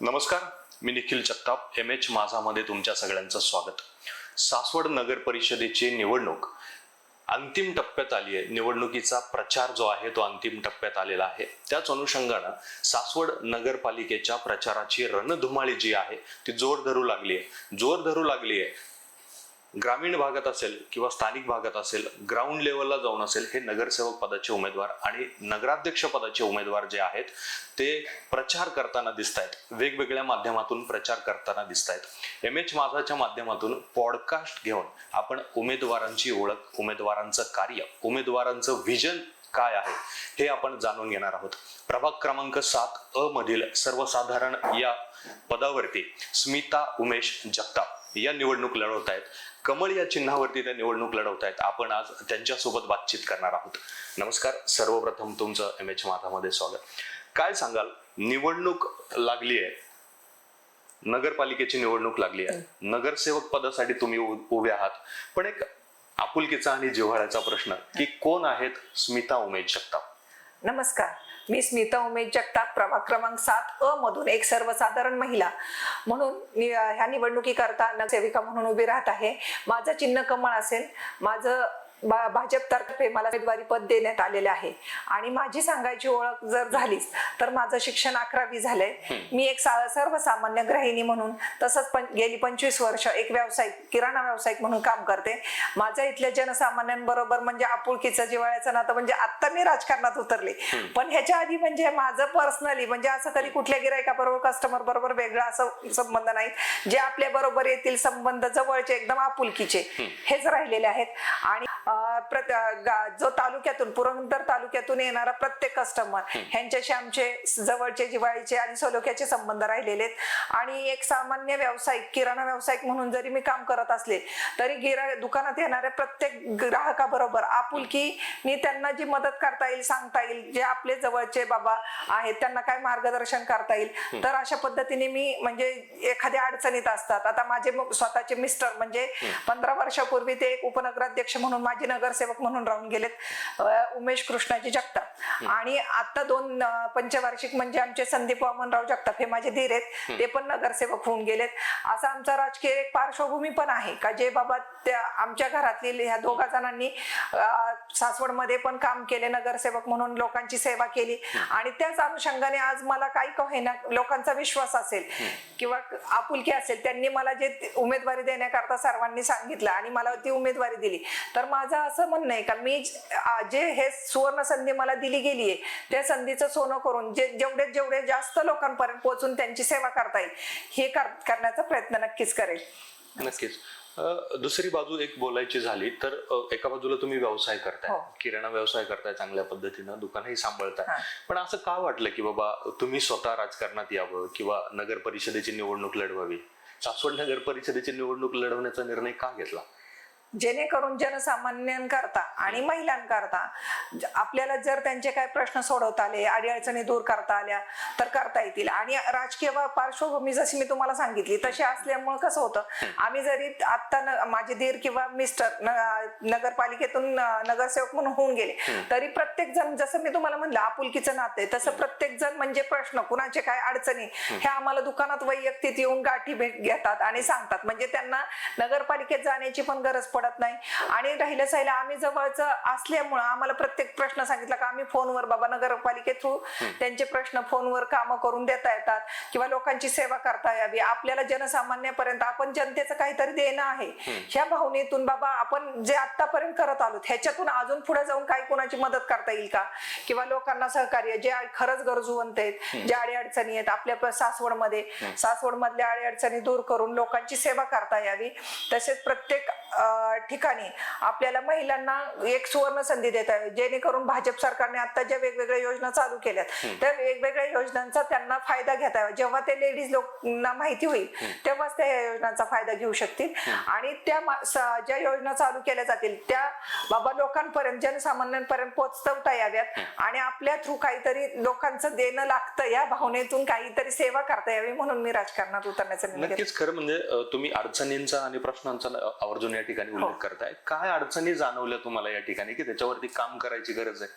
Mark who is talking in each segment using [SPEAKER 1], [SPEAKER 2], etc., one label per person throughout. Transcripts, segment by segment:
[SPEAKER 1] नमस्कार मी Nikhil Jagtap M H माझामध्ये तुमच्या सगळ्यांचं स्वागत. सासवड नगर परिषदेची निवडणूक अंतिम टप्प्यात आली आहे. निवडणुकीचा प्रचार जो आहे तो अंतिम टप्प्यात आलेला आहे. त्याच अनुषंगानं सासवड नगरपालिकेच्या प्रचाराची रणधुमाळी जी आहे ती जोर धरू लागली आहे. जोर धरू लागली आहे. ग्रामीण भागात असेल किंवा स्थानिक भागात असेल ग्राउंड लेवलला जाऊन असेल हे नगरसेवक पदाचे उमेदवार आणि नगराध्यक्ष पदाचे उमेदवार जे आहेत ते प्रचार करताना दिसत आहेत वेगवेगळ्या माध्यमातून प्रचार करताना दिसत आहेत एम एच माझाच्या माध्यमातून पॉडकास्ट घेऊन आपण उमेदवारांची ओळख उमेदवारांचं कार्य उमेदवारांचं व्हिजन काय आहे हे आपण जाणून घेणार आहोत. प्रभाग क्रमांक सात अ मधील सर्वसाधारण या पदावरती स्मिता उमेश जगताप या निवडणूक लढवत आहेत कमळ या चिन्हावरती त्या निवडणूक लढवत आहेत आपण आज त्यांच्यासोबत बातचीत करणार आहोत. नमस्कार. सर्वप्रथम तुमचं एम एच माथामध्ये स्वागत. काय सांगाल? निवडणूक लागली आहे. नगरपालिकेची निवडणूक लागली आहे. नगरसेवक पदासाठी तुम्ही उभे आहात. पण एक आपुलकीचा आणि जिव्हाळ्याचा प्रश्न की कोण आहेत स्मिता उमेश जगताप
[SPEAKER 2] नमस्कार. मी स्मिता उमेश जगताप प्रभाग क्रमांक सात अ मधून एक सर्वसाधारण महिला. म्हणून नि- ह्या निवडणुकीकरता नगरसेविका म्हणून उभी राहत आहे. माझं चिन्ह कमळ असेल. माझं भाजपतर्फे मला उमेदवारी पद देण्यात आलेले आहे. आणि माझी सांगायची ओळख जर झालीच तर माझं शिक्षण अकरावी झालंय. मी एक सर्वसामान्य गृहिणी म्हणून तसंच पण गेली पंचवीस वर्ष एक व्यावसायिक किराणा व्यावसायिक म्हणून काम करते. माझ्या इथल्या जनसामान्यांबरोबर म्हणजे आपुलकीचं जिव्हाळ्याचं नातं म्हणजे आता मी राजकारणात उतरले. पण ह्याच्या आधी म्हणजे माझं पर्सनली म्हणजे असं कधी कुठल्या गिरायकाबरोबर कस्टमर बरोबर वेगळा असं संबंध नाहीत. जे आपल्या बरोबर येतील संबंध जवळचे एकदम आपुलकीचे. हेच राहिलेले आहेत. आणि जो तालुक्यातून पुरंदर तालुक्यातून येणारा प्रत्येक कस्टमर ह्यांच्याशी आमचे जवळचे जिव्हाळीचे आणि सलोख्याचे संबंध राहिलेले आहेत. आणि एक सामान्य व्यावसायिक किराणा व्यावसायिक म्हणून जरी मी काम करत असले तरी गिरा दुकानात येणाऱ्या प्रत्येक ग्राहकाबरोबर आपुलकीने त्यांना जी मदत करता येईल सांगता येईल जे आपले जवळचे बाबा आहेत त्यांना काय मार्गदर्शन करता येईल तर अशा पद्धतीने मी म्हणजे एखाद्या अडचणीत असतात. आता माझे म- स्वतःचे मिस्टर म्हणजे पंधरा वर्षापूर्वी ते एक उपनगराध्यक्ष म्हणून माझे नगरसेवक म्हणून राहून गेलेत उमेश कृष्णाजी जगताप. आणि आता दोन पंचवार्षिक म्हणजे आमचे संदीप वामनराव जगताप हे माझे धीर आहेत. ते पण नगरसेवक होऊन गेलेत. असा आमचा राजकीय एक पार्श्वभूमी पण आहे का जे बाबा त्या आमच्या घरातील ह्या दोघा जणांनी सासवडमध्ये पण काम केले नगरसेवक म्हणून लोकांची सेवा केली. आणि त्याच अनुषंगाने आज मला काही का होईना लोकांचा विश्वास असेल किंवा आपुलकी असेल त्यांनी मला जे उमेदवारी देण्याकरता सर्वांनी सांगितलं आणि मला ती उमेदवारी दिली. तर माझं असं म्हणणं आहे का मी ज- हे सुवर्ण संधी मला दिली गेली आहे त्या संधीचं सोनं करून जे जेवढे जेवढे जास्त लोकांपर्यंत पोहोचून त्यांची सेवा करता येईल हे कर- करण्याचा प्रयत्न नक्कीच करेल.
[SPEAKER 1] नक्कीच. दुसरी बाजू एक बोलायची झाली तर एका बाजूला तुम्ही व्यवसाय करताय.
[SPEAKER 2] हो.
[SPEAKER 1] किराणा व्यवसाय करताय चांगल्या पद्धतीनं दुकानही सांभाळताय. पण असं का वाटलं की बाबा तुम्ही स्वतः राजकारणात यावं किंवा नगर परिषदेची निवडणूक लढवावी? सासवड नगर परिषदेची निवडणूक लढवण्याचा निर्णय का घेतला?
[SPEAKER 2] जेणेकरून जनसामान्यांकरता आणि महिलांकरता आपल्याला जर त्यांचे काही प्रश्न सोडवता आले अडीअडचणी दूर करता आल्या तर करता येतील. आणि राजकीय वा- पार्श्वभूमी जशी मी तुम्हाला सांगितली तशी असल्यामुळे कसं होतं आम्ही जरी आता न- माझे धीर किंवा मिस्टर नगरपालिकेतून नगरसेवक म्हणून होऊन गेले तरी प्रत्येक जण जसं मी तुम्हाला म्हणलं आपुलकीचं नाते तसं प्रत्येक जण म्हणजे प्रश्न कुणाचे काय अडचणी हे आम्हाला दुकानात वैयक्तिक येऊन गाठी भेट घेतात आणि सांगतात. म्हणजे त्यांना नगरपालिकेत जाण्याची पण गरज पडत नाही. आणि राहिलं साहिलं आम्ही जवळच असल्यामुळं आम्हाला प्रत्येक प्रश्न सांगितला का आम्ही फोनवर बाबा नगरपालिके थ्रू त्यांचे प्रश्न फोनवर कामं करून देता येतात किंवा लोकांची सेवा करता यावी. आपल्याला जनसामान्यपर्यंत आपण जनतेचं काहीतरी देणं आहे. ह्या भावनेतून बाबा आपण जे आतापर्यंत करत आलो ह्याच्यातून अजून पुढे जाऊन काही कोणाची मदत करता येईल का? किंवा लोकांना सहकार्य जे खरंच गरजूवंत आहेत ज्या अडीअडचणी आहेत आपल्या सासवडमध्ये सासवड मधल्या अडीअडचणी दूर करून लोकांची सेवा करता यावी. तसेच प्रत्येक अं, ठिकाणी आपल्याला महिलांना एक सुवर्ण संधी देता यावी जेणेकरून भाजप सरकारने आता ज्या वेगवेगळ्या योजना चालू केल्यात त्या वेगवेगळ्या योजनांचा त्यांना फायदा घेता यावा जेव्हा ते लेडीज लोकांना माहिती होईल तेव्हाच त्या या योजनांचा फायदा घेऊ शकतील. आणि त्या ज्या योजना चालू केल्या जातील त्या बाबा लोकांपर्यंत जनसामान्यांपर्यंत पोहोचवता याव्यात आणि आपल्या थ्रू काहीतरी लोकांचं देणं लागतं या भावनेतून काहीतरी सेवा करता यावी म्हणून मी राजकारणात उतरण्याचा.
[SPEAKER 1] नक्कीच खरं म्हणजे तुम्ही अडचणींचा आणि प्रश्नांचा आवर्जून या ठिकाणी उल्लेख करताय. काय अडचणी जाणवल्या तुम्हाला या ठिकाणी की त्याच्यावरती काम करायची गरज आहे?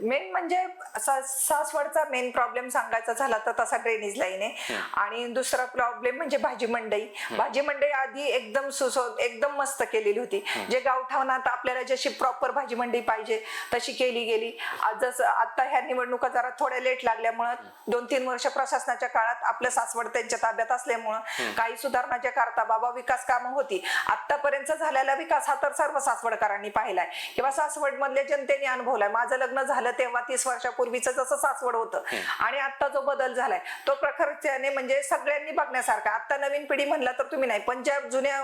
[SPEAKER 2] मेन म्हणजे सासवडचा मेन प्रॉब्लेम सांगायचा झाला तर तसा ड्रेनेज लाईन आहे. आणि दुसरा प्रॉब्लेम म्हणजे भाजी मंडई. भाजी मंडई आधी एकदम सुसो एकदम मस्त केलेली होती. जे गावठाणात आपल्याला जशी प्रॉपर भाजी मंडई पाहिजे तशी केली गेली. आज जसं आता ह्या निवडणुका जरा थोड्या लेट लागल्यामुळं दोन तीन वर्ष प्रशासनाच्या काळात आपलं सासवड त्यांच्या ताब्यात असल्यामुळं काही सुधारणाच्या करता बाबा विकास कामं होती. आतापर्यंत झालेला विकास हा तर सर्व सासवडकरांनी पाहिलाय. किंवा सासवड मधल्या जनतेने अनुभवलाय. माझं लग्न झालं तेव्हा तीस वर्षापूर्वीच जसं सासवड होतं. आणि आता जो बदल झालाय तो प्रखरतेने म्हणजे सगळ्यांनी बघण्यासारखा. आता नवीन पिढी म्हणला तर तुम्ही नाही पण ज्या जुन्या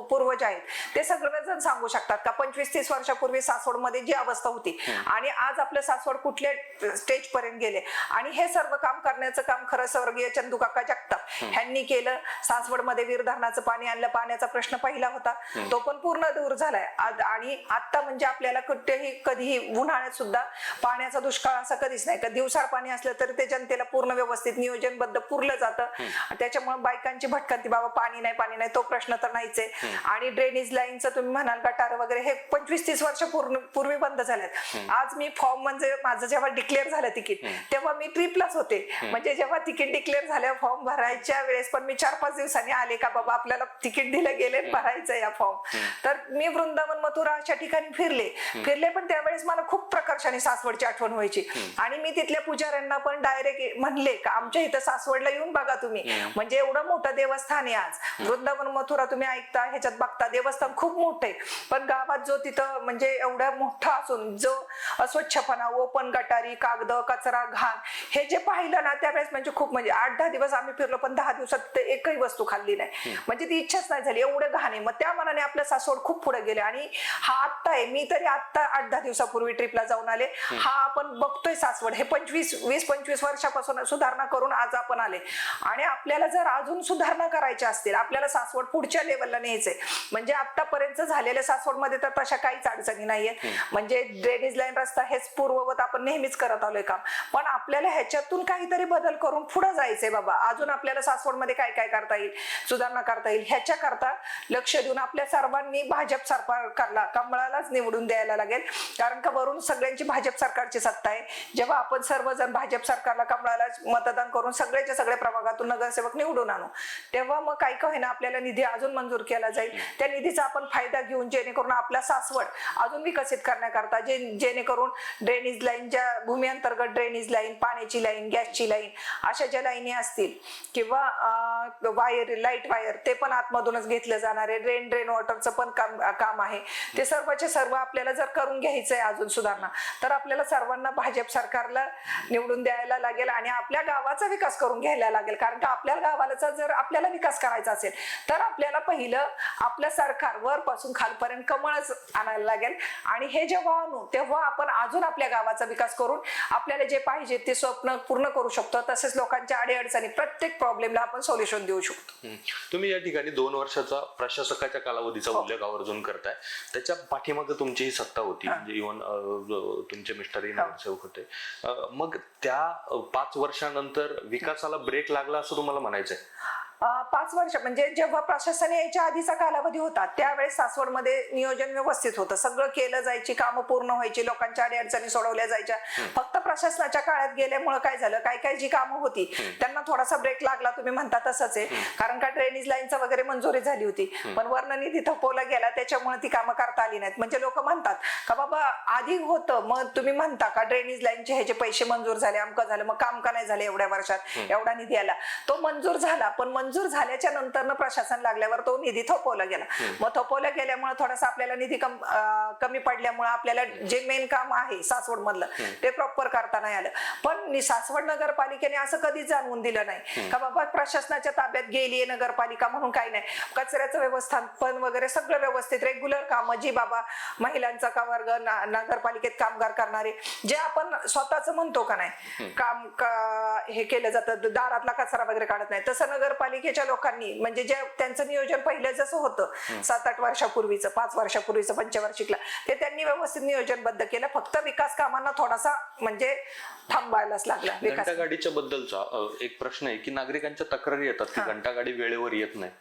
[SPEAKER 2] पूर्वज आहेत ते सगळेजण सांगू शकतात का पंचवीस तीस वर्षापूर्वी सासवडमध्ये जी अवस्था होती आणि आज आपलं सासवड कुठल्या स्टेज पर्यंत गेले? आणि हे सर्व काम करण्याचं काम खरं स्वर्गीय चंदू काका जगताप ह्यांनी केलं. सासवडमध्ये वीर धरणाचं पाणी आणलं पाण्याचा प्रश्न पहिला होता. तो पण पूर्ण दूर झालाय. आणि आता म्हणजे आपल्याला कुठेही कधीही उन्हाळ्यात सुद्धा पाण्याचा दुष्काळ असा कधीच नाही. का दिवसाळ पाणी असलं तरी ते जनतेला पूर्ण व्यवस्थित नियोजनबद्ध पुरलं जातं. त्याच्यामुळे बायकांची भटकंती बाबा पाणी नाही पाणी नाही तो प्रश्न तर नाहीच आहे आणि ड्रेनेज लाईनचं तुम्ही म्हणाल गटार वगैरे हे पंचवीस तीस वर्ष पूर्वी बंद झाल्यात आज मी फॉर्म म्हणजे माझं जेव्हा डिक्लेअर झालं तिकीट तेव्हा मी ट्रिपलाच होते. म्हणजे जेव्हा तिकीट डिक्लेअर झाल्या फॉर्म भरायच्या वेळेस पण मी चार पाच दिवसांनी आले का बाबा आपल्याला तिकीट दिलं गेले भरायचं या फॉर्म तर मी वृंदावन मथुरा अशा ठिकाणी फिरले. फिरले पण त्यावेळेस मला खूप प्रकर्षाने सासवडची आठवण व्हायची. आणि मी तिथल्या पुजाऱ्यांना पण डायरेक्ट म्हणले का आमच्या इथं सासवडला येऊन बघा तुम्ही. म्हणजे एवढं मोठं देवस्थान आहे आज. वृंदावन मथुरा तुम्ही ऐकता ह्याच्यात बघता. देवस्थान खूप मोठं आहे. पण गावात जो तिथं म्हणजे एवढा मोठा असून जो अस्वच्छपणा ओपन गटारी कागद कचरा घाण हे जे पाहिलं ना त्यावेळेस म्हणजे खूप म्हणजे आठ दहा दिवस आम्ही फिरलो पण दहा दिवसात एकही वस्तू खाल्ली नाही. म्हणजे ती इच्छाच नाही झाली. एवढं घाण आहे. मग त्या मनाने आपलं सासवड खूप पुढे गेले. आणि हा आत्ता आहे. मी तरी आत्ता आठ दहा दिवसापूर्वी ट्रिपला जाऊन आले. हा आपण बघतोय सासवड. हे पंचवीस वीस पंचवीस वर्षापासून सुधारणा करून आज आपण आले. आणि आपल्याला जर अजून सुधारणा करायच्या असतील आपल्याला सासवड पुढच्या लेवलला न्यायचंय. म्हणजे आतापर्यंत झालेल्या सासवडमध्ये तर तशा काहीच अडचणी नाहीयेत. म्हणजे ड्रेनेज लाईन रस्ता हेच पूर्ववत आपण नेहमीच करत आलोय काम. पण आपल्याला ह्याच्यातून काहीतरी बदल करून पुढे जायचंय बाबा. अजून आपल्याला सासवडमध्ये काय काय करता येईल सुधारणा करता येईल ह्याच्या करता लक्ष देऊन आपल्या सर्वांनी भाजप सरकारला कमळालाच निवडून द्यायला लागेल. कारण का वरून सगळ्यांची भाजप सरकारची सत्ता आहे. जेव्हा आपण सर्वजण भाजप सरकारला कमळाला मतदान करून सगळ्याच्या सगळ्या प्रभागातून नगरसेवक निवडून आणू तेव्हा मग काही काही होईना आपल्याला निधी अजून मंजूर केला जाईल. त्या निधीचा आपण फायदा घेऊन जेणेकरून आपला सासवड अजून विकसित करण्याकरता जे जेणेकरून ड्रेनेज लाईन ज्या भूमी अंतर्गत ड्रेनेज लाईन पाण्याची लाईन गॅसची लाईन अशा ज्या लाईनी असतील किंवा वायर लाइट वायर ते पण आतमधूनच घेतलं जाणार आहे. ड्रेन ड्रेन वॉटरचं पण काम काम आहे. ते सर्वचे सर्व आपल्याला जर करून घ्यायचं आहे अजून सुधारणा तर आपल्याला सर्वांना भाजप सरकारला निवडून द्यायला लागेल आणि आपल्या गावाचा विकास करून घ्यायला लागेल. कारण का आपल्या गावाचा जर आपल्याला विकास करायचा असेल तर आपल्याला पहिलं आपलं सरकार वरपासून खालपर्यंत कमळच आणायला लागेल. आणि हे जेव्हा आणू तेव्हा आपण अजून आपल्या गावाचा विकास करून आपल्याला जे पाहिजे ते स्वप्न पूर्ण करू शकतो. तसेच लोकांच्या अडीअडचणी प्रत्येक प्रॉब्लेमला आपण सोल्युशन देऊ शकतो.
[SPEAKER 1] तुम्ही या ठिकाणी दोन वर्षाचा प्रशासकाच्या कालावधीचा
[SPEAKER 2] हो.
[SPEAKER 1] उल्लेख आवर्जून करताय. त्याच्या पाठीमागे तुमची ही सत्ता होती. म्हणजे इव्हन तुमचे मिस्टरही
[SPEAKER 2] हो.
[SPEAKER 1] नगरसेवक होते मग त्या पाच वर्षानंतर विकासाला ब्रेक लागला असं तुम्हाला म्हणायचंय
[SPEAKER 2] पाच वर्ष म्हणजे जेव्हा प्रशासन यायच्या आधीचा कालावधी होता त्यावेळेस सासवडमध्ये नियोजन व्यवस्थित होतं. सगळं केलं जायची कामं पूर्ण व्हायची लोकांच्या अडचणी सोडवल्या जायच्या. फक्त प्रशासनाच्या काळात गेल्यामुळे काय झालं? काय काय जी कामं होती त्यांना थोडासा ब्रेक लागला तुम्ही म्हणता तसंच आहे. कारण का ड्रेनेज लाईनचं वगैरे मंजुरी झाली होती. पण वर्ण निधी थपवला गेला त्याच्यामुळे ती कामं करता आली नाहीत. म्हणजे लोक म्हणतात का बाबा आधी होतं मग तुम्ही म्हणता का ड्रेनेज लाईनचे ह्याचे पैसे मंजूर झाले अमकं झालं मग काम का नाही झालं एवढ्या वर्षात? एवढा निधी आला. तो मंजूर झाला पण मंजूर झाल्याच्यानंतर प्रशासन लागल्यावर तो निधी थोपवला गेला. मग थोपवला गेल्यामुळे थोडासा आपल्याला निधी कम पडल्यामुळे आपल्याला जे मेन काम आहे सासवड मधलं ते प्रॉपर करता नाही आलं. पण सासवड नगरपालिकेने असं कधीच जाणवून दिलं नाही. का बाबा प्रशासनाच्या ताब्यात गेली नगरपालिका म्हणून काही नाही. कचऱ्याचं व्यवस्थापन वगैरे सगळं व्यवस्थित रेग्युलर कामं जी बाबा महिलांचा का वर्ग नगरपालिकेत कामगार करणारे जे आपण स्वतःच म्हणतो का नाही काम का- हे केलं जातं दारातला कचरा वगैरे काढत नाही. तसं नगरपालिकेच्या लोकांनी. म्हणजे जे त्यांचं नियोजन पहिलं जसं होतं सात आठ वर्षापूर्वीचं पाच वर्षापूर्वीचं पंचवार्षिकला ते त्यांनी व्यवस्थित नियोजनबद्ध केलं. फक्त विकास कामांना थोडासा म्हणजे थांबायलाच लागला विकास
[SPEAKER 1] घंटागाडीच्या बद्दलचा एक प्रश्न आहे की नागरिकांच्या तक्रारी येतात की घंटागाडी वेळेवर येत नाही.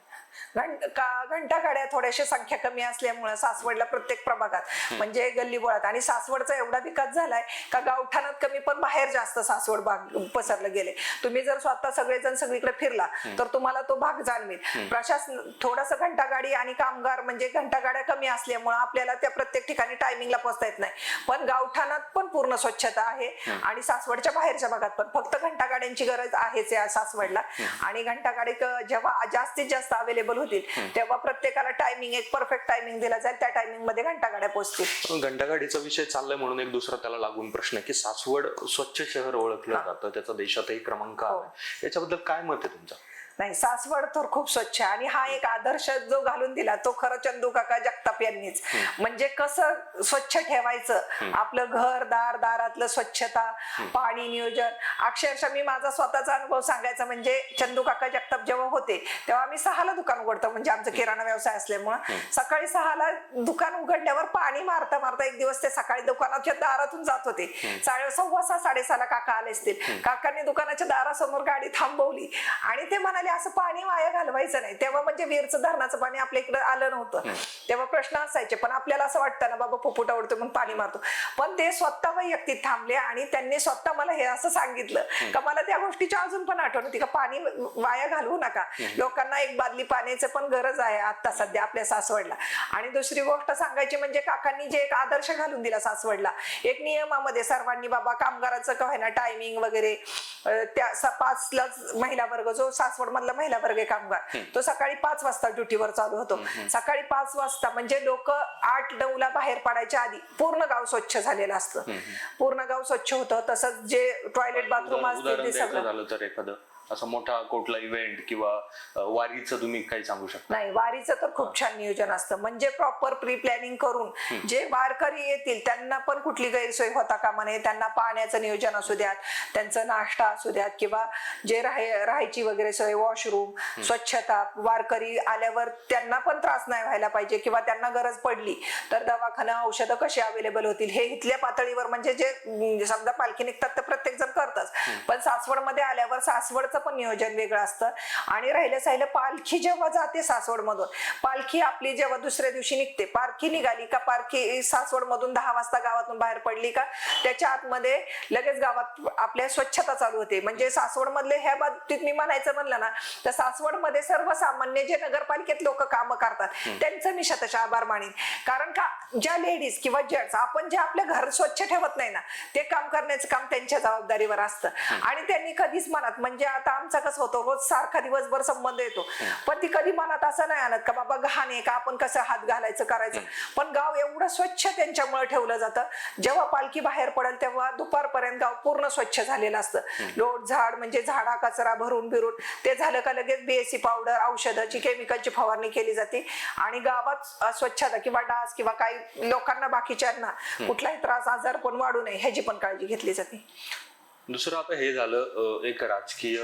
[SPEAKER 2] घंट गाड्या थोड्याशा संख्या कमी असल्यामुळे सासवडला प्रत्येक प्रभागात. म्हणजे गल्लीबोळात आणि सासवडचा एवढा विकास झालाय का गावठाणात कमी पण बाहेर जास्त सासवड भाग पसरलं गेले. तुम्ही जर स्वतः सगळेजण सगळीकडे फिरला तर तुम्हाला तो भाग जाणवेल. प्रशासन थोडस घंटा गाडी आणि कामगार म्हणजे घंटा गाड्या कमी असल्यामुळे आपल्याला त्या प्रत्येक ठिकाणी टायमिंगला पोहोचता येत नाही. पण गावठाणात पण पूर्ण स्वच्छता आहे आणि सासवडच्या बाहेरच्या भागात पण. फक्त घंटा गाड्यांची गरज आहेच या सासवडला. आणि घंटा गाडी जेव्हा जास्तीत जास्त अवेलेबल होतील. तेव्हा प्रत्येकाला टायमिंग एक परफेक्ट टायमिंग दिला जाईल त्या टायमिंगमध्ये घंटा गाड्या पोहोचतील
[SPEAKER 1] घंटागाडीचा विषय चाललाय म्हणून एक दुसरा त्याला लागून प्रश्न की सासवड स्वच्छ शहर ओळखलं जातं त्याचा देशातही क्रमांक
[SPEAKER 2] हो.
[SPEAKER 1] आहे याच्याबद्दल काय मत आहे तुमचं?
[SPEAKER 2] नाही सासवड तर खूप स्वच्छ आहे. आणि हा एक आदर्श जो घालून दिला तो खरं चंदू काका जगताप यांनीच. म्हणजे कसं स्वच्छ ठेवायचं? आपलं घर दार दारातलं स्वच्छता पाणी नियोजन. अक्षरशः मी माझा स्वतःचा अनुभव सांगायचा म्हणजे चंदू काका जगताप जेव्हा होते तेव्हा आम्ही सहाला दुकान उघडतो. म्हणजे आमचं किराणा व्यवसाय असल्यामुळं. सकाळी सहाला दुकान उघडल्यावर पाणी मारता मारता एक दिवस ते सकाळी दुकानाच्या दारातून जात होते. साडे सव्वा सहा साडेसहाला काका आले असतील. काकांनी दुकानाच्या दारासमोर गाडी थांबवली. आणि ते म्हणाले असं पाणी वाया घालवायचं नाही. तेव्हा म्हणजे वीरचं धरणाचं पाणी आपल्या इकडे आलं नव्हतं. तेव्हा प्रश्न असायचे पण आपल्याला असं वाटतं ना बाबा फुफुट आवडतो म्हणून पाणी मारतो. पण ते स्वतः वैयक्तिक थांबले आणि त्यांनी स्वतः मला हे असं सांगितलं का मला त्या गोष्टीची अजून पण आठवण होती का पाणी वाया घालवू नका. लोकांना एक बादली पाण्याचं पण गरज आहे आता सध्या आपल्या सासवडला. आणि दुसरी गोष्ट सांगायची म्हणजे काकांनी जे एक आदर्श घालून दिला सासवडला. एक नियमामध्ये सर्वांनी बाबा कामगाराचं काय ना टायमिंग वगैरे त्या पाचलाच महिला वर्ग जो सासवड मधला महिला वर्ग आहे कामगार तो सकाळी पाच वाजता ड्युटीवर चालू होतो. सकाळी पाच वाजता म्हणजे लोक आठ नऊ ला बाहेर पडायच्या आधी पूर्ण गाव स्वच्छ झालेलं असतं. पूर्ण गाव स्वच्छ होतं. तसंच जे टॉयलेट बाथरूम
[SPEAKER 1] उदाहरण
[SPEAKER 2] असते ते सगळं.
[SPEAKER 1] झालं तर एखादं. असा मोठा कुठला इव्हेंट किंवा वारीचं तुम्ही काही सांगू शकता?
[SPEAKER 2] नाही वारीचं तर खूप छान नियोजन असतं. म्हणजे प्रॉपर प्री प्लॅनिंग करून जे वारकरी येतील त्यांना पण कुठली गैरसोय होता कामा नये. त्यांना पाण्याचं नियोजन असू द्यात त्यांचं नाश्ता असू द्यात किंवा जे राहाय राहायची वगैरे सोय वॉशरूम स्वच्छता वारकरी आल्यावर त्यांना पण त्रास नाही व्हायला पाहिजे किंवा त्यांना गरज पडली तर दवाखाना औषधं कशी अवेलेबल होतील? हे इथल्या पातळीवर म्हणजे जे समजा पालखी निघतात तर प्रत्येक जण करतच पण सासवडमध्ये आल्यावर सासवडचं पण नियोजन वेगळं असतं. आणि राहिलं साहिलं पालखी जेव्हा जाते सासवड मधून पालखी आपली जेव्हा दुसऱ्या दिवशी निघते पालखी निघाली का पालखी सासवड मधून दहा वाजता गावातून बाहेर पडली का त्याच्या आतमध्ये लगेच गावात आपल्या स्वच्छता चालू होते. म्हणजे सासवड मधले ह्या बाबतीत मी म्हणायचं म्हणलं ना तर सासवडमध्ये सर्वसामान्य जे नगरपालिकेत लोक कामं करतात त्यांचं मी शतशः आभार मानेन. कारण का ज्या लेडीज किंवा जेंट्स आपण जे आपल्या घर स्वच्छ ठेवत नाही ना ते काम करण्याचं काम त्यांच्या जबाबदारीवर असतं. आणि त्यांनी कधीच मनात म्हणजे आता आमचा कसं होतो रोज सारखा दिवसभर संबंध येतो. पण ती कधी मनात असं नाही आणत का बाबा घाण आहे का आपण कसं हात घालायचं करायचं? पण गाव एवढं स्वच्छ त्यांच्यामुळे ठेवलं जातं. जेव्हा पालखी बाहेर पडेल तेव्हा दुपारपर्यंत गाव पूर्ण स्वच्छ झालेलं असतं. लोट झाड म्हणजे झाडा कचरा भरून बिरून ते झालं का लगेच बीएससी पावडर औषधाची केमिकलची फवारणी केली जाते. आणि गावात स्वच्छता किंवा डास किंवा काही लोकांना बाकीच्यांना कुठलाही त्रास आजार पण वाढू नये ह्याची पण काळजी घेतली जाते.
[SPEAKER 1] दुसरं आता हे झालं एक राजकीय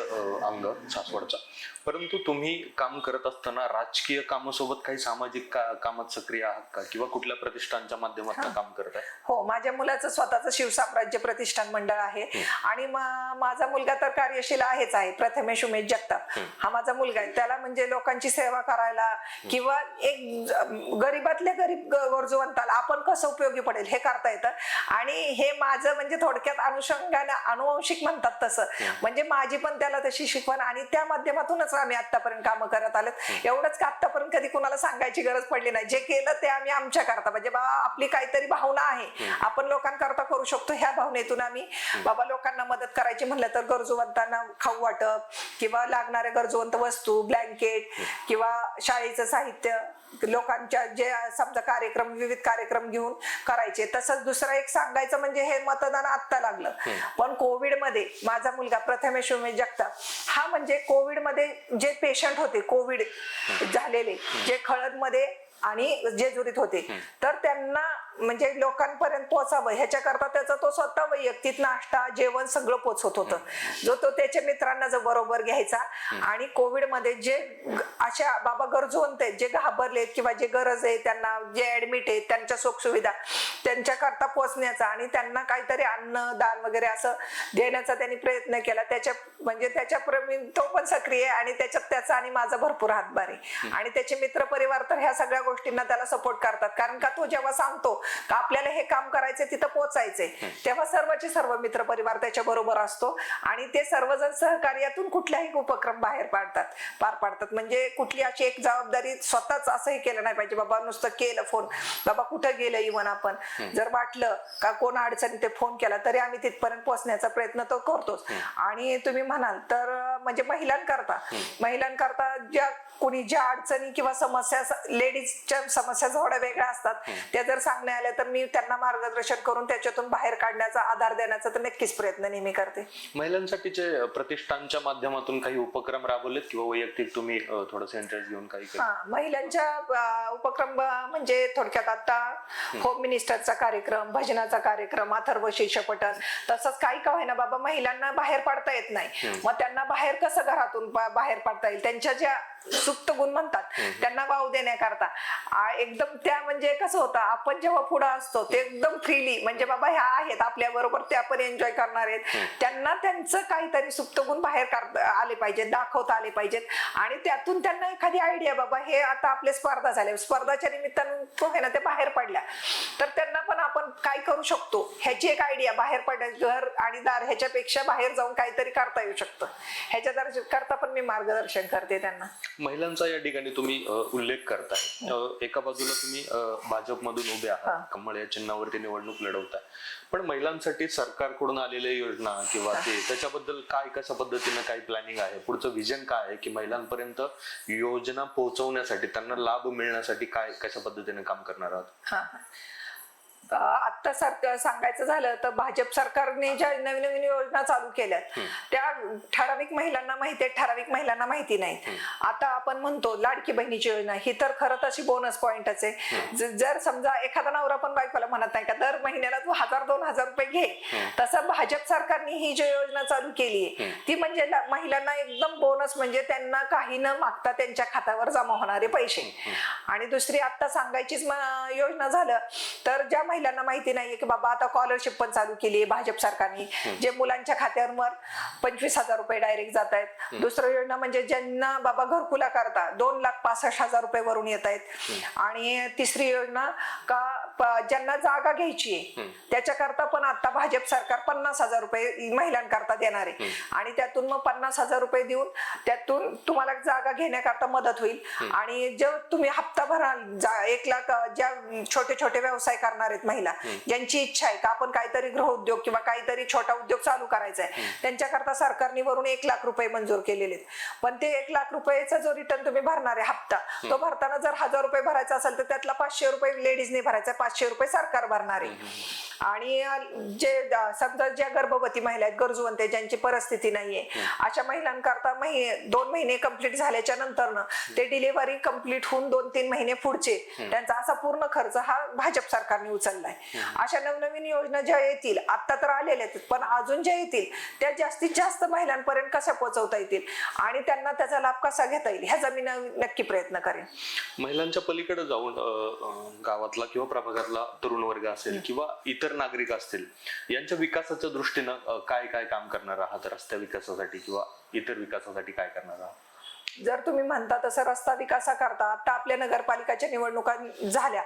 [SPEAKER 1] अंग सासवडचा. परंतु तुम्ही काम करत असताना राजकीय कामासोबत काही सामाजिक का- कामात सक्रिय आहात का? किंवा कुठल्या प्रतिष्ठानच्या माध्यमातून काम करत आहे
[SPEAKER 2] हो माझ्या मुलाचं स्वतःचं शिवसाम्राज्य प्रतिष्ठान मंडळ आहे. आणि मा- माझा मुलगा तर कार्यशील आहेच आहे प्रथमेश उमेश जगताप. हा. माझा मुलगा आहे. त्याला म्हणजे लोकांची सेवा करायला किंवा एक गरीबातल्या गरीब गरजूवंताला आपण कसं उपयोगी पडेल हे करता येतं. आणि हे माझं म्हणजे थोडक्यात अनुषंगाने अनुवंशिक म्हणतात तसं. म्हणजे माझी पण त्याला तशी शिकवण आणि त्या माध्यमातूनच आम्ही आतापर्यंत कामं करत आलोत. एवढंच का आतापर्यंत कधी कुणाला सांगायची गरज पडली नाही. जे केलं ते आम्ही आमच्या करता. म्हणजे बा आपली काहीतरी भावना आहे. आपण लोकांकरता करू शकतो ह्या भावनेतून आम्ही. बाबा लोकांना मदत करायची म्हणलं तर गरजूवंतांना खाऊ वाटप किंवा लागणाऱ्या गरजूवंत वस्तू ब्लँकेट किंवा शाळेचं साहित्य. लोकांच्या जे समजा कार्यक्रम विविध कार्यक्रम घेऊन करायचे. तसंच दुसरं एक सांगायचं म्हणजे हे मतदान आत्ता लागलं. पण कोविडमध्ये माझा मुलगा प्रथमेश उमेश जगताप हा म्हणजे कोविडमध्ये जे पेशंट होते कोविड झालेले जे खळदमध्ये आणि जेजुरीत होते. तर त्यांना म्हणजे लोकांपर्यंत पोहोचावं ह्याच्याकरता त्याचा तो स्वतः वैयक्तिक नाश्ता जेवण सगळं पोचवत होतं. जो तो त्याच्या मित्रांना जो बरोबर घ्यायचा आणि कोविडमध्ये जे अशा बाबा गरजूवंत आहेत जे घाबरलेत किंवा जे गरज आहे त्यांना जे ऍडमिट आहेत त्यांच्या सुखसुविधा त्यांच्याकरता पोचण्याचा आणि त्यांना काहीतरी अन्न दान वगैरे असं देण्याचा त्यांनी प्रयत्न केला. त्याच्या म्हणजे त्याच्या तो पण सक्रिय आहे आणि त्याच्यात त्याचा आणि माझा भरपूर हातभार आहे. आणि त्याचे मित्र परिवार तर ह्या सगळ्या गोष्टींना त्याला सपोर्ट करतात. कारण का तो जेव्हा सांगतो का आपल्याला हे काम करायचंय तिथं पोचायचंय. तेव्हा सर्वचे सर्व मित्र परिवार त्याच्या बरोबर असतो आणि ते सर्वजण सहकार्यातून कुठल्याही उपक्रम बाहेर पाडतात. पार पाडतात. म्हणजे कुठली अशी एक जबाबदारी स्वतःच असंही केलं नाही पाहिजे. बाबा नुसतं केलं फोन बाबा कुठं गेलं इवन आपण? जर वाटलं का कोण अडचणी ते फोन केला तरी आम्ही तिथपर्यंत पोहोचण्याचा प्रयत्न तो करतोच. आणि तुम्ही म्हणाल तर म्हणजे महिलांकरता. महिलांकरता ज्या कोणी ज्या अडचणी किंवा समस्या लेडीजच्या समस्या थोड्या वेगळ्या असतात त्या जर सांगण्या आल्या तर मी त्यांना मार्गदर्शन करून त्याच्यातून बाहेर काढण्याचा आधार देण्याचा तर नक्कीच प्रयत्न नेहमी करते.
[SPEAKER 1] महिलांसाठीचे प्रतिष्ठानच्या माध्यमातून काही उपक्रम राबवलेत किंवा वैयक्तिक तुम्ही थोडस इंटरेस्ट घेऊन काही
[SPEAKER 2] महिलांच्या उपक्रम म्हणजे थोडक्यात आता होम मिनिस्टरचा कार्यक्रम भजनाचा कार्यक्रम अथर्व शीर्षपटन तसंच काही का होईना बाबा महिलांना बाहेर पडता येत नाही. मग त्यांना बाहेर कसं घरातून बाहेर पडता येईल? त्यांच्या ज्या सुप्त गुण म्हणतात त्यांना वाव देण्याकरता. एकदम त्या म्हणजे कसं होतं आपण जेव्हा पुढे असतो ते एकदम फ्रीली म्हणजे बाबा ह्या आहेत आपल्या बरोबर त्या पण एन्जॉय करणार आहेत. त्यांना त्यांचं काहीतरी सुप्त गुण बाहेर आले पाहिजेत दाखवता आले पाहिजेत. आणि त्यातून त्यांना एखादी आयडिया बाबा हे आता आपले स्पर्धा झाल्या. स्पर्धाच्या निमित्तानं तो आहे ना ते बाहेर पडल्या. तर त्यांना पण आपण काय करू शकतो? ह्याची एक आयडिया बाहेर पडण्या घर आणि दार ह्याच्यापेक्षा बाहेर जाऊन काहीतरी करता येऊ शकतं. ह्याच्या करता पण मी मार्गदर्शन करते त्यांना.
[SPEAKER 1] महिलांचा या ठिकाणी तुम्ही अ, उल्लेख करताय. एका बाजूला तुम्ही भाजपमधून उभे. आहात. कमळ या चिन्हावरती निवडणूक लढवताय. पण महिलांसाठी सरकारकडून आलेल्या योजना किंवा ते त्याच्याबद्दल काय कशा पद्धतीनं काही प्लॅनिंग आहे? पुढचं विजन काय आहे? की महिलांपर्यंत योजना पोहोचवण्यासाठी त्यांना लाभ मिळण्यासाठी काय कशा पद्धतीने काम करणार आहात?
[SPEAKER 2] हा हा. अं, आता सर सांगायचं झालं तर भाजप सरकारने ज्या नवीन नवीन योजना चालू केल्यात त्या ठराविक महिलांना माहिती आहेत ठराविक महिलांना माहिती नाहीत आता आपण म्हणतो लाडकी बहिणीची योजना ही तर खरं तशी बोनस पॉइंटच आहे. जर समजा एखादा नवरा पण बायकोला म्हणत नाही का दर महिन्याला तू हजार दोन हजार रुपये घे. तसं भाजप सरकारने ही जी योजना चालू केली आहे ती म्हणजे महिलांना एकदम बोनस म्हणजे त्यांना काही न मागता त्यांच्या खात्यावर जमा होणारे पैसे. आणि दुसरी आता सांगायचीच योजना झालं तर ज्या महिलांना माहिती नाहीये की बाबा आता स्कॉलरशिप पण चालू केली आहे भाजप सरकारने. जे मुलांच्या खात्यावर पंचवीस हजार रुपये डायरेक्ट जात आहेत. दुसरं योजना म्हणजे ज्यांना बाबा घरकुला करता दोन लाख पासष्ट हजार रुपये वरून येत आहेत. आणि तिसरी योजना का ज्यांना जागा घ्यायची आहे त्याच्याकरता पण आता भाजप सरकार पन्नास हजार रुपये महिलांकरता देणार आहे. आणि त्यातून मग पन्नास हजार रुपये देऊन त्यातून तुम्हाला जागा घेण्याकरता मदत होईल. आणि जे तुम्ही हप्ता भराल एक लाख ज्या छोटे छोटे व्यवसाय करणार आहेत महिला ज्यांची इच्छा आहे का आपण काहीतरी गृहउद्योग किंवा काहीतरी छोटा उद्योग चालू करायचा आहे त्यांच्याकरता सरकारने वरून एक लाख रुपये मंजूर केलेले पण ते एक लाख रुपयेचा जो रिटर्न तुम्ही भरणार आहे हप्ता तो भरताना जर हजार रुपये भरायचा असेल तर त्यातला पाचशे रुपये लेडीजने भरायचा पाचशे रुपये सरकार भरणार आहे. आणि जे समजा ज्या गर्भवती महिला आहेत गरजूवंत आहेत, ज्यांची परिस्थिती नाहीये अशा महिलांकरता महिने दोन महिने कंप्लीट झाल्याच्यानंतर ते डिलिव्हरी कंप्लीट होऊन दोन तीन महिने पुढचे त्यांचा असा पूर्ण खर्च हा भाजप सरकारने उचललाय अशा नवनवीन योजना ज्या येतील आता तर आलेल्या आहेत पण अजून ज्या येतील त्या जास्तीत जास्त महिलांपर्यंत कशा पोहोचवता येतील आणि त्यांना त्याचा लाभ कसा घेता येईल ह्याचा मी नक्की प्रयत्न करेन.
[SPEAKER 1] महिलांच्या पलीकडे जाऊन गावातला किंवा प्रभागातला तरुण वर्ग असेल किंवा इतर नागरिक असतील यांच्या विकासाच्या दृष्टीनं काय काय काम करणार आहात? रस्त्या विकासासाठी किंवा इतर विकासासाठी काय करणार आहात?
[SPEAKER 2] जर तुम्ही म्हणता तसं रस्ता विकासा करता आता आपल्या नगरपालिकाच्या निवडणुका झाल्या.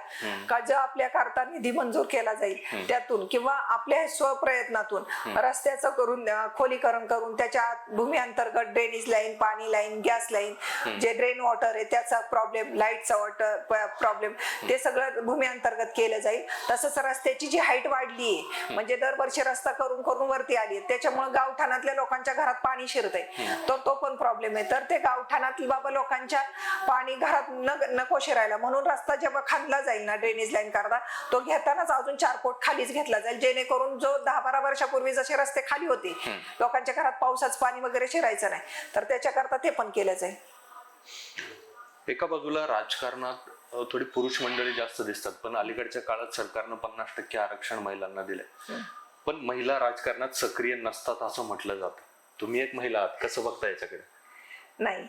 [SPEAKER 2] का जो आपल्या करता निधी मंजूर केला जाईल त्यातून किंवा आपल्या स्वप्रयत्नातून रस्त्याचं करून खोलीकरण करून त्याच्या भूमी अंतर्गत ड्रेनेज लाईन पाणी लाईन गॅस लाईन जे ड्रेन वॉटर आहे त्याचा प्रॉब्लेम लाईटचा वॉटर प्रॉब्लेम ते सगळं भूमी अंतर्गत केलं जाईल. तसंच रस्त्याची जी हाईट वाढली आहे म्हणजे दरवर्षी रस्ता करून करून वरती आली आहे त्याच्यामुळे गावठाणातल्या लोकांच्या घरात पाणी शिरतंय. तर तो पण प्रॉब्लेम आहे. तर ते गावठाणातील बाबा लोकांच्या पाणी घरात न नको शिरायला. म्हणून रस्ता जेव्हा खांदला जाईल ना ड्रेनेज लाईन करता तो घेतानाच अजून चार फूट खालीच घेतला जाईल. जेणेकरून जो दहा बारा वर्षापूर्वी जसे रस्ते खाली होते लोकांच्या घरात पावसाचं पाणी वगैरे शिरायचं नाही. तर त्याच्याकरता ते पण केलं जाईल.
[SPEAKER 1] एका बाजूला राजकारणात थोडी पुरुष मंडळी जास्त दिसतात पण अलीकडच्या काळात सरकारनं पन्नास टक्के आरक्षण महिलांना दिलंय. पण महिला राजकारणात सक्रिय नसतात असं म्हटलं जातं. तुम्ही एक महिला आहात कसं बघता याच्याकडे?
[SPEAKER 2] नाही.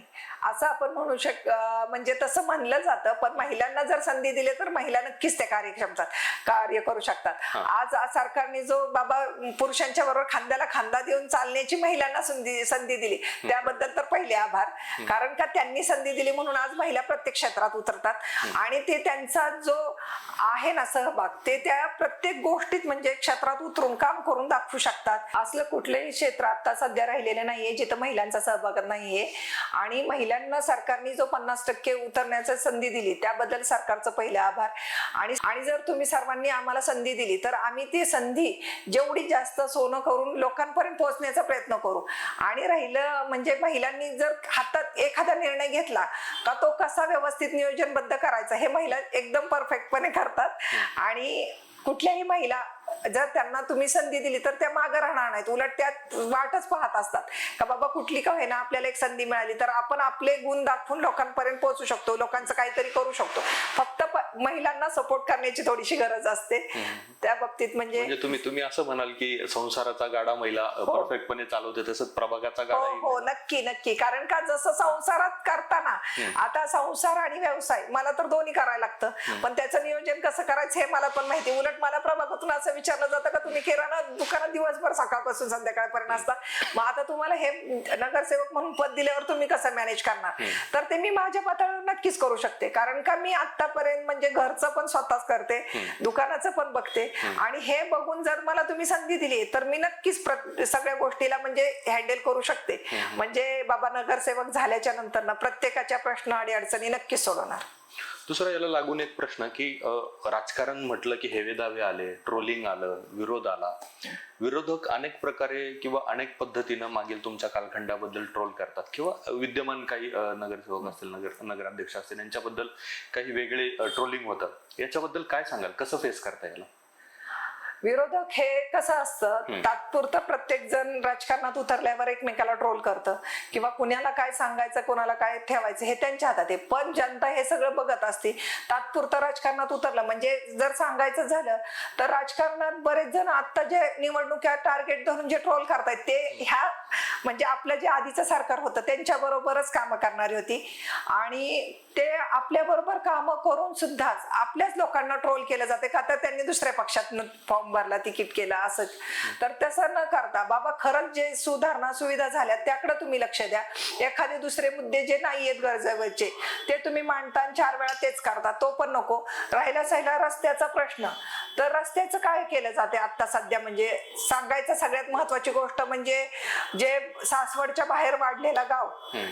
[SPEAKER 2] असं आपण म्हणू शक म्हणजे तसं म्हणलं जातं पण महिलांना जर संधी दिली तर महिला नक्कीच त्या कार्यक्षमतात कार्य करू शकतात. आज आज सरकारने जो बाबा पुरुषांच्या बरोबर खांद्याला खांदा देऊन चालण्याची महिलांना संधी संधी दिली त्याबद्दल तर पहिले आभार. कारण का त्यांनी संधी दिली म्हणून आज महिला प्रत्येक क्षेत्रात उतरतात. आणि ते त्यांचा जो आहे ना सहभाग ते त्या प्रत्येक गोष्टीत म्हणजे क्षेत्रात उतरून काम करून दाखवू शकतात. असलं कुठलंही क्षेत्र आता सध्या राहिलेलं नाहीये जिथं महिलांचा सहभाग नाहीये. आणि महिलांना सरकारने जो पन्नास टक्के उतरण्याची संधी दिली त्याबद्दल सरकारचं पहिले आभार. आणि आणि जर तुम्ही सर्वांनी आम्हाला संधी दिली तर आम्ही ती संधी जेवढी जास्त सोनं करून लोकांपर्यंत पोहोचण्याचा प्रयत्न करू. आणि राहिलं म्हणजे महिलांनी जर हातात एखादा निर्णय घेतला का तो कसा व्यवस्थित नियोजनबद्ध करायचा हे महिला एकदम परफेक्टपणे करतात. आणि कुठल्याही महिला जर त्यांना तुम्ही संधी दिली तर त्या मागे राहणार नाहीत. उलट त्या वाटच पाहत असतात. का बाबा कुठली का होईना आपल्याला एक संधी मिळाली तर आपण आपले गुण दाखवून लोकांपर्यंत पोहोचू शकतो. लोकांचं काहीतरी करू शकतो. फक्त महिलांना सपोर्ट करण्याची थोडीशी गरज असते. त्या बाबतीत म्हणजे
[SPEAKER 1] म्हणजे तुम्ही तुम्ही असं म्हणाल की संसाराचा गाडा महिला परफेक्टपणे चालवते तसंच प्रभागाचा
[SPEAKER 2] हो
[SPEAKER 1] गाडा
[SPEAKER 2] हो नक्की नक्की. कारण का जसं संसारात करताना आता संसार आणि व्यवसाय मला तर दोन्ही करायला लागतं. पण त्याचं नियोजन कसं करायचं हे मला पण माहिती. उलट मला प्रभागातून असं विचारलं जातं का तुम्ही किराणा दुकानात दिवसभर सकाळपासून संध्याकाळपर्यंत असता? मग आता तुम्हाला हे नगरसेवक म्हणून पद दिल्यावर तुम्ही कसं मॅनेज करणार? तर ते मी माझ्या पातळीवर नक्कीच करू शकते. कारण का मी आतापर्यंत म्हणजे घरचं पण स्वतःच करते दुकानाचं पण बघते आणि हे बघून जर मला तुम्ही संधी दिली तर मी नक्कीच सगळ्या गोष्टीला म्हणजे हँडल करू शकते. म्हणजे बाबा नगरसेवक झाल्याच्यानंतर ना प्रत्येकाच्या प्रश्न आणि अडचणी नक्कीच सोडवणार.
[SPEAKER 1] दुसरा याला लागून एक प्रश्न की राजकारण म्हटलं की हेवे दावे आले ट्रोलिंग आलं विरोध आला. विरोधक अनेक प्रकारे किंवा अनेक पद्धतीनं मागील तुमच्या कालखंडाबद्दल ट्रोल करतात किंवा विद्यमान काही नगरसेवक असतील नगर नगराध्यक्ष असतील यांच्याबद्दल काही वेगळे ट्रोलिंग होतात. याच्याबद्दल काय सांगाल? कसं फेस करता याला?
[SPEAKER 2] विरोधक हे कसं असतं तात्पुरतं प्रत्येक जण राजकारणात उतरल्यावर एकमेकाला ट्रोल करतं. किंवा कुणाला काय सांगायचं कोणाला काय ठेवायचं हे त्यांच्या हातात आहे. पण जनता हे सगळं बघत असते. तात्पुरतं राजकारणात उतरलं. म्हणजे जर सांगायचं झालं तर राजकारणात बरेच जण आता जे निवडणुक्या टार्गेट धरून जे ट्रोल करतायत ते ह्या म्हणजे आपलं जे आधीचं सरकार होतं त्यांच्या बरोबरच कामं करणारी होती. आणि ते आपल्या बरोबर कामं करून सुद्धा आपल्याच लोकांना ट्रोल केलं जाते का तर त्यांनी दुसऱ्या पक्षात फॉर्म भरला तिकीट केला असं. तर तसं न करता बाबा खरंच जे सुधारणा सुविधा झाल्या त्याकडे तुम्ही लक्ष द्या. एखादे दुसरे मुद्दे जे नाही आहेत गरजेचे ते तुम्ही मांडता चार वेळा तेच करता तो पण नको. राहिला साहिला रस्त्याचा प्रश्न. तर रस्त्याचं काय केलं जाते आता सध्या? म्हणजे सांगायचं सगळ्यात महत्वाची गोष्ट म्हणजे जे सासवडच्या बाहेर वाढलेला गाव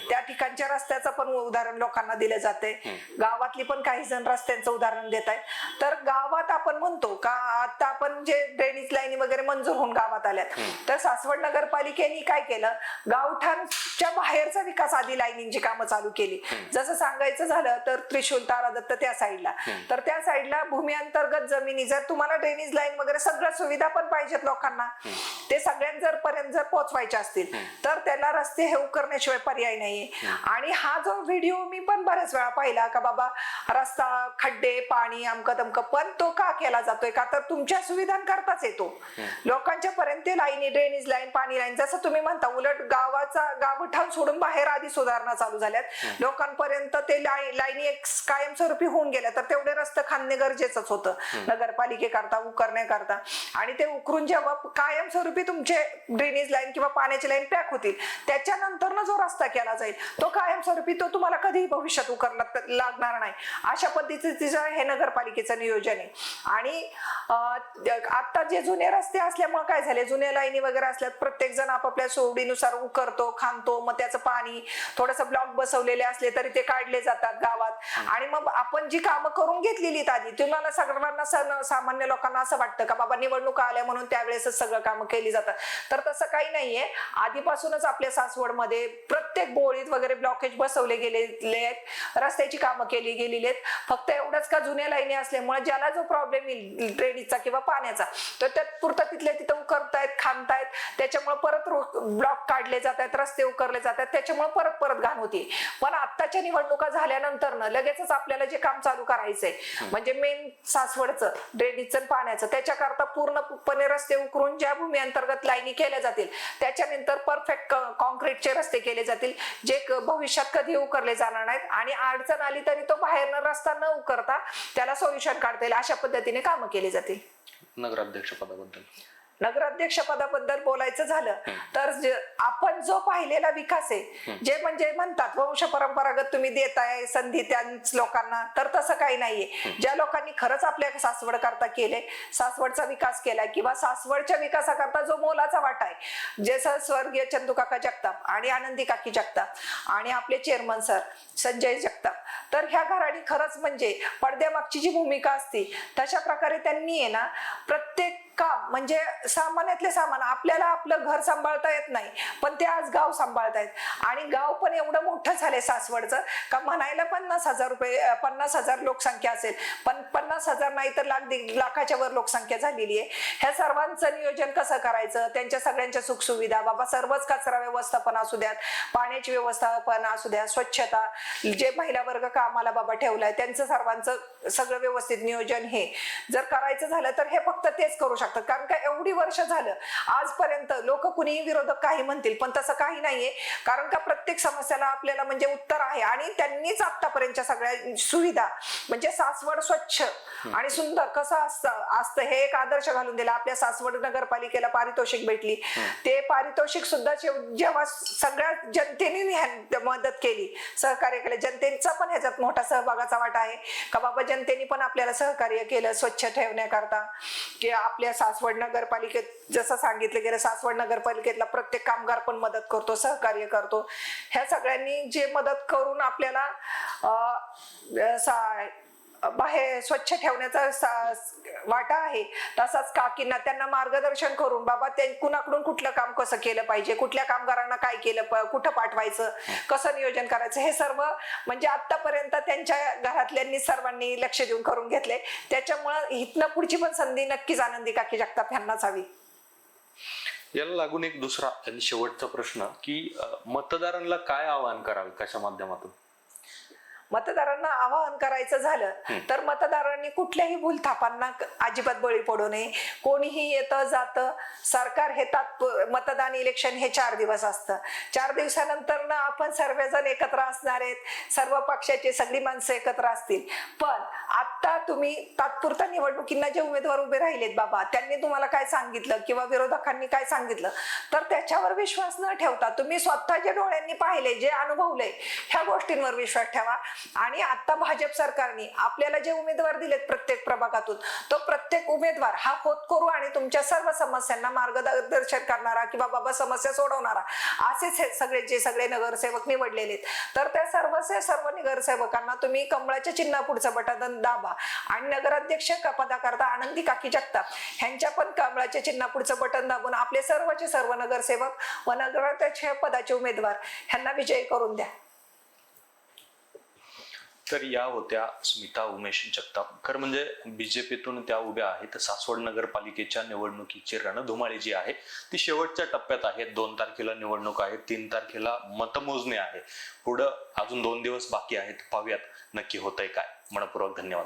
[SPEAKER 2] त्या ठिकाणच्या रस्त्याचं पण उदाहरण लोकांना दिलं जाते. गावातली पण काही जण रस्त्यांचं उदाहरण देत आहेत तर गावात आपण म्हणतो का आता आपण जे ड्रेनेज लाईनी वगैरे मंजूर होऊन गावात आल्यात. तर सासवड नगरपालिकेने काय केलं? गावठाणच्या बाहेरचा विकास आधी लाईनींची कामं चालू केली. जसं सांगायचं झालं तर त्रिशूल तारादत्त त्या साईडला तर त्या साईडला भूमी अंतर्गत जमिनी जर तुम्हाला ड्रेनेज लाईन वगैरे सगळ्या सुविधा पण पाहिजेत लोकांना ते सगळ्यां जर पर्यंत जर पोहोचवायचे असतील तर त्याला रस्ते हे करण्याशिवाय पर्याय नाहीये. आणि हा जो व्हिडिओ मी पण बऱ्याच वेळा पाहिला का बाबा रस्ता खड्डे पाणी अमकं तमकं पण तो का केला जातोय? का तर तुमच्या सुविधांकरताच येतो. लोकांच्या पर्यंत लाईनी ड्रेनेज लाईन पाणी लाईन जसं तुम्ही म्हणता उलट गावाचा गावठाण सोडून बाहेर आधी सुधारणा चालू झाल्यात. लोकांपर्यंत ते लाई- लाईनी एक कायमस्वरूपी होऊन गेल्या तर तेवढे रस्ते खाणणे गरजेचंच होतं. नगरपालिकेकरता उकरण्याकरता आणि ते उकरून जेव्हा कायमस्वरूपी तुमचे ड्रेनेज लाईन किंवा पाण्याची लाईन पॅक होतील त्याच्यानंतर जो रस्ता केला जाईल तो कायमस्वरूपी तो तुम्हाला कधीही भविष्यात उकरला लागणार नाही. अशा पद्धतीचं हे नगरपालिकेचं नियोजन आहे. आणि आता जे जुने रस्ते असल्यामुळे काय झाले जुन्या लाईनी वगैरे असल्यात प्रत्येक जण आपापल्या सोडीनुसार उकरतो खांदतो मग त्याचं पाणी थोडस ब्लॉक बसवलेले असले तरी ते काढले जातात गावात. आणि मग आपण जी कामं करून घेतलेली आधी तुम्हाला सण- सामान्य लोकांना असं वाटतं का बाबा निवडणुका आल्या म्हणून त्यावेळेसच सगळं कामं केली जातात. तर तसं काही नाहीये. आधीपासूनच आपल्या सासवडमध्ये प्रत्येक बोळीत वगैरे ब्लॉकेज बसवले गेलेले आहेत. रस्त्याची कामं केली गेलेली आहेत. फक्त एवढंच का जुन्या लाईनी असल्यामुळे ज्याला जो प्रॉब्लेम येईल ड्रेनेजचा किंवा पाण्याचा पाण्याचा तर त्यात पुरता तिथल्या तिथं उकरतायत खांबतायत त्याच्यामुळे परत ब्लॉक काढले जात आहेत रस्ते उकरले जात आहेत त्याच्यामुळे परत परत घाण होती. पण आत्ताच्या निवडणुका झाल्यानंतर ना लगेचच आपल्याला जे काम चालू करायचंय म्हणजे मेन सासवडचं ड्रेनेजचं पाण्याचं त्याच्याकरता पूर्णपणे रस्ते उकरून ज्या भूमी अंतर्गत लाईनी केल्या जातील त्याच्यानंतर परफेक्ट कॉन्क्रीटचे रस्ते केले जातील जे भविष्यात कधी उकरले जाणार नाहीत. आणि अडचण आली तरी तो बाहेरनं रस्ता न उकरता त्याला सोल्युशन काढता येईल अशा पद्धतीने कामं केली जातील.
[SPEAKER 1] नगराध्यक्ष पदाबद्दल
[SPEAKER 2] नगराध्यक्ष पदाबद्दल बोलायचं झालं तर जे- आपण जो पाहिलेला विकास आहे जे म्हणजे म्हणतात वंश परंपरागत तुम्ही देताय संधी त्याच लोकांना तर तसं काही नाहीये. ज्या लोकांनी खरंच आपल्या सासवड करता केले सासवडचा विकास केलाय किंवा सासवडच्या विकासाकरता जो मोलाचा वाटा आहे जसं स्वर्गीय चंदुकाका जगताप आणि आनंदी काकी जगताप आणि आपले चेअरमन सर संजय जगताप तर ह्या घराणी खरंच म्हणजे पडद्यामागची जी भूमिका असती तशा प्रकारे त्यांनी आहे ना प्रत्येक काम म्हणजे सामान्यातले सामान आपल्याला आपलं घर सांभाळता येत नाही पण ते आज गाव सांभाळतायत आणि गाव पण एवढं मोठं झालंय सासवडचं का म्हणायला पन्नास हजार रुपये पन्नास हजार लोकसंख्या असेल पण पन्नास हजार नाही तर लाख दीड लाखाच्या वर लोकसंख्या झालेली आहे. ह्या सर्वांचं नियोजन कसं करायचं? त्यांच्या सगळ्यांच्या सुखसुविधा बाबा सर्वच कचरा व्यवस्थापन असू द्यात पाण्याची व्यवस्थापन असू द्या स्वच्छता जे महिला वर्ग कामाला बाबा ठेवलाय त्यांचं सर्वांचं सगळं व्यवस्थित नियोजन हे. जर करायचं झालं तर हे फक्त तेच करू शकतात. कारण का एवढी वर्ष झालं आजपर्यंत लोक कुणीही विरोधक काही म्हणतील पण तसं काही नाहीये. कारण का प्रत्येक समस्याला आपल्याला म्हणजे उत्तर आहे. आणि त्यांनीच आतापर्यंतच्या सगळ्या सुविधा म्हणजे सासवड स्वच्छ आणि सुंदर कसं असतं असतं हे एक आदर्श घालून दिला. आपल्या सासवड नगरपालिकेला पारितोषिक भेटली. ते पारितोषिक सुद्धा जेव- जेव्हा सगळ्या जनतेने मदत केली सहकार्य केलं. जनतेचा पण ह्याच्यात मोठा सहभागाचा वाटा आहे. का बाबा जनतेने पण आपल्याला सहकार्य केलं स्वच्छ ठेवण्याकरता की आपल्या सासवड नगरपालिकेत जसं सांगितलं गेलं सासवड नगरपालिकेतला प्रत्येक कामगार पण मदत करतो सहकार्य करतो. ह्या सगळ्यांनी जे मदत करून आपल्याला अं, सा- बाहेर स्वच्छ ठेवण्याचा वाटा आहे. तसाच काकींना त्यांना मार्गदर्शन करून बाबा कुणाकडून कुठलं काम कसं केलं पाहिजे? कुठल्या कामगारांना काय केलं कुठं पाठवायचं? कसं नियोजन करायचं? हे सर्व म्हणजे आतापर्यंत त्यांच्या घरातल्यांनी सर्वांनी लक्ष देऊन करून घेतले त्याच्यामुळं इथनं पुढची पण संधी नक्कीच आनंदी काकी जगताप यांनाच हवी.
[SPEAKER 1] याला लागून एक दुसरा आणि शेवटचा प्रश्न की मतदारांना काय आवाहन कराल कशा माध्यमातून?
[SPEAKER 2] मतदारांना आवाहन करायचं झालं तर मतदारांनी कुठल्याही भूलथापांना अजिबात बळी पडू नये. कोणीही येतं जातं सरकार हे तात मतदान इलेक्शन हे चार दिवस असतं. चार दिवसानंतर ना आपण सर्वजण एकत्र असणार आहेत. सर्व पक्षाचे सगळी माणसं एकत्र असतील. पण आता तुम्ही तात्पुरता निवडणुकींना जे उमेदवार उभे राहिलेत बाबा त्यांनी तुम्हाला काय सांगितलं किंवा विरोधकांनी काय सांगितलं तर त्याच्यावर विश्वास न ठेवता तुम्ही स्वतःच्या डोळ्यांनी पाहिले जे अनुभवले ह्या गोष्टींवर विश्वास ठेवा. आणि आता भाजप सरकारने आपल्याला जे उमेदवार दिलेत प्रत्येक प्रभागातून तो प्रत्येक उमेदवार हा होतकरू आणि तुमच्या सर्व समस्यांना मार्गदर्शन करणारा किंवा बाबा समस्या सोडवणारा असेच हे सगळे जे सगळे नगरसेवक निवडलेले आहेत. तर त्या सर्व सर्व नगरसेवकांना तुम्ही कमळाच्या चिन्हा पुढचं बटन दाबा आणि नगराध्यक्ष पदाकरता आनंदी काकी जगताप ह्यांच्या पण कमळाच्या चिन्हा पुढचं बटन दाबून आपले सर्वचे सर्व नगरसेवक व नगराध्यक्ष पदाचे उमेदवार ह्यांना विजयी करून द्या.
[SPEAKER 1] तर या होत्या स्मिता उमेश जगताप. खरं म्हणजे बीजेपीतून त्या उभ्या आहेत. सासवड नगरपालिकेच्या निवडणुकीची रणधुमाळी जी आहे ती शेवटच्या टप्प्यात आहे. दोन तारखेला निवडणूक आहे तीन तारखेला मतमोजणी आहे. पुढं अजून दोन दिवस बाकी आहेत. पाहूयात नक्की होतंय काय. मनपूर्वक धन्यवाद.